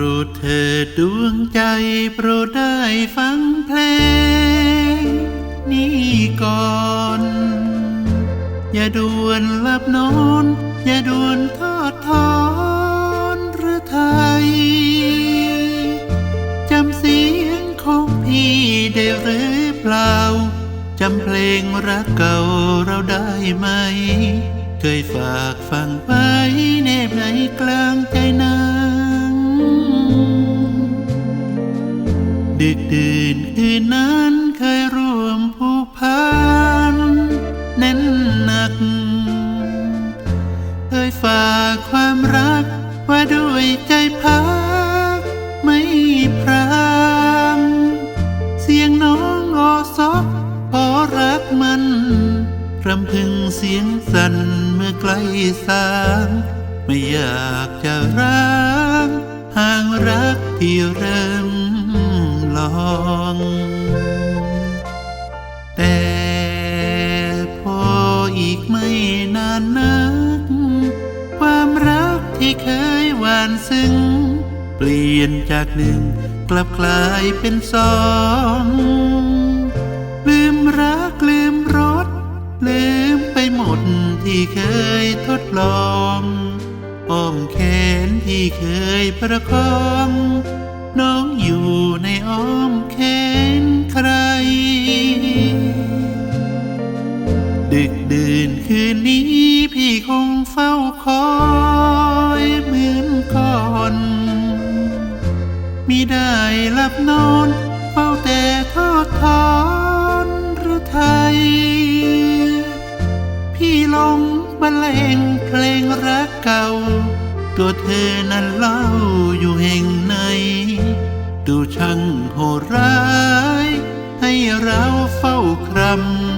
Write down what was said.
รดดวงใจโปรดได้ฟังเพลง นี้ก่อน อย่าด่วนหลับนอน อย่าด่วนทอดทอนหรือไทยจำเสียงของพี่ได้หรือเปล่า จำเพลงรักเก่าเราได้ไหม เคยฝากฟังไว้แนบในกลางใจนา ดึกดื่นคืนนั้นเคยร่วมผูกพันแน่นหนัก เคยฝากความรักไว่าด้วยใจพักไม่พรางเสียงน้องออซอกพอรักมันรำพึงเสียงสั่นเมื่อใกลสางไม่อยากจะร้างห่างรักที่เริ่ม ลองแต่พออีกไม่นานนัก ความรักที่เคยหวานซึ้ง เปลี่ยนจากหนึ่งกลับกลายเป็นสองลืมรักลืมรสลืมไปหมดที่เคยทดลองอ้อมแขนที่เคยประคอง น้องอยู่ในอ้อมแขนใคร ดึกดื่นคืนนี้พี่คงเฝ้าคอยเหมือนก่อนมิได้หลับนอนเฝ้าแต่ทอดทอนหรือไทย พี่ลงบรรเลงเพลงรักเก่า ตัวเธอนั้นเล่าอยู่แห่งไหน ดูช่างโหดร้าย ให้เราเฝ้าครำ